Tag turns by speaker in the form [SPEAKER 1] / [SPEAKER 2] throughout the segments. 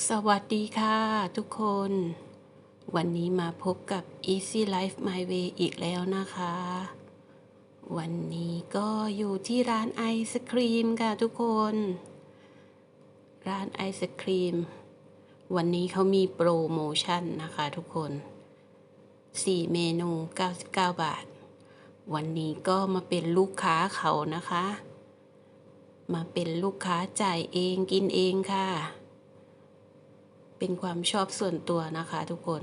[SPEAKER 1] สวัสดีค่ะทุกคน วันนี้มาพบกับ Easy Life My Way อีกแล้วนะคะ วันนี้ก็อยู่ที่ร้านไอศครีมค่ะทุกคน ร้านไอศครีม วันนี้เขามีโปรโมชั่นนะคะทุกคน 4 เมนู 99 บาท วันนี้ก็มาเป็นลูกค้าเขานะคะ มาเป็นลูกค้าจ่ายเองกินเองค่ะ เป็นความชอบส่วนตัวนะคะทุกคน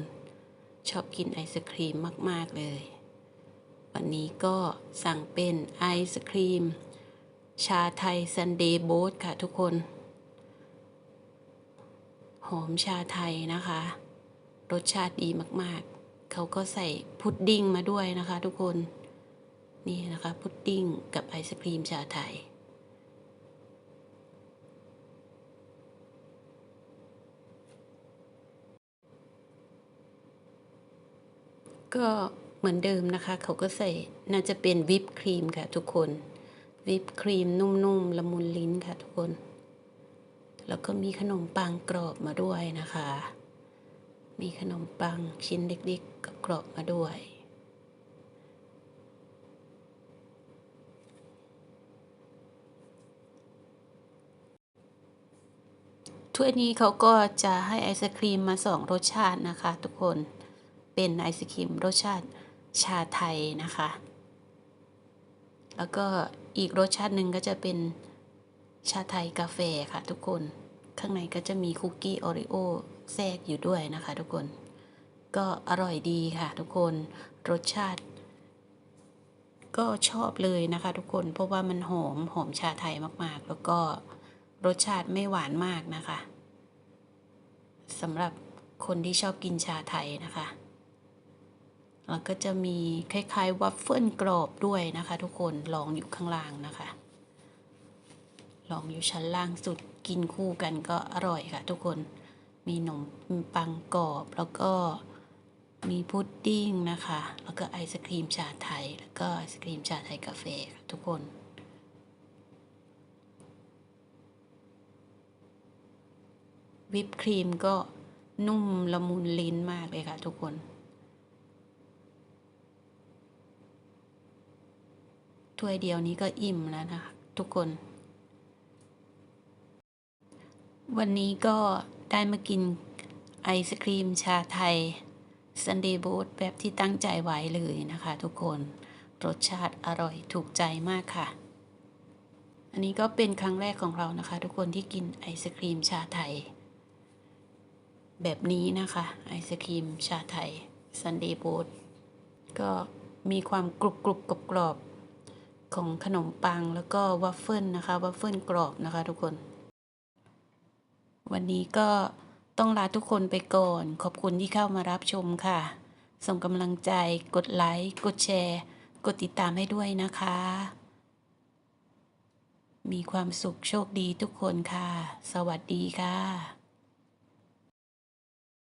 [SPEAKER 1] ชอบกินไอศครีมมาก ๆ เลย วันนี้ก็สั่งเป็นไอศครีม ชาไทยซันเดย์โบ๊ทค่ะทุกคน หอมชาไทยนะคะ รสชาติดีมากๆ เขาก็ใส่พุดดิ้งมาด้วยนะคะทุกคน นี่นะคะพุดดิ้งกับไอศครีมชาไทย ก็เหมือนเดิมนะคะ เขาก็ใส่น่าจะเป็นวิปครีมค่ะทุกคน วิปครีมนุ่มๆละมุนลิ้นค่ะทุกคน แล้วก็มีขนมปังกรอบมาด้วยนะคะ มีขนมปังชิ้นเล็กๆกับกรอบมาด้วยถ้วยนี้เขาก็จะให้ไอศครีมมาสองรสชาตินะคะ ทุกคน เป็นไอศครีมรสชาติชาไทยนะคะ แล้วก็อีกรสชาติหนึ่งก็จะเป็นชาไทยกาแฟค่ะทุกคน ข้างในก็จะมีคุกกี้โอริโอแทรกอยู่ด้วยนะคะทุกคน ก็อร่อยดีค่ะทุกคน รสชาติ ก็ชอบเลยนะคะทุกคน เพราะว่ามันหอมหอมชาไทยมากๆ แล้วก็รสชาติไม่หวานมากนะคะสำหรับคนที่ชอบกินชาไทยนะคะ แล้วก็จะมีคล้ายๆวัฟเฟิลกรอบด้วยนะคะ ทุกคนลองอยู่ข้างล่างนะคะ ลองอยู่ชั้นล่างสุดกินคู่กันก็อร่อยค่ะ ทุกคนมีขนมปังกรอบแล้วก็มีพุดดิ้งนะคะ แล้วก็ไอศครีมชาไทย แล้วก็ไอศครีมชาไทยกาแฟค่ะทุกคนวิปครีมก็นุ่มละมุนลิ้นมากเลยค่ะทุกคน ถ้วยเดียวนี้ก็อิ่มแล้วนะคะ ทุกคน วันนี้ก็ได้มากินไอศครีมชาไทยซันเดย์บ๊ทแบบที่ตั้งใจไว้เลยนะคะ ทุกคนรสชาติอร่อยถูกใจมากค่ะ อันนี้ก็เป็นครั้งแรกของเรานะคะ ทุกคนที่กินไอศครีมชาไทย แบบนี้นะคะไอศครีมชาไทยซันเดย์บ๊ทก็มีความกรุบกรุบกรอบ ของขนมปังแล้วก็วัฟเฟิลนะคะวัฟเฟิลกรอบนะคะทุกคน วันนี้ก็ต้องลาทุกคนไปก่อน ขอบคุณที่เข้ามารับชมค่ะ ส่งกำลังใจ กดไลค์ กดแชร์ กดติดตามให้ด้วยนะคะ มีความสุขโชคดีทุกคนค่ะ สวัสดีค่ะ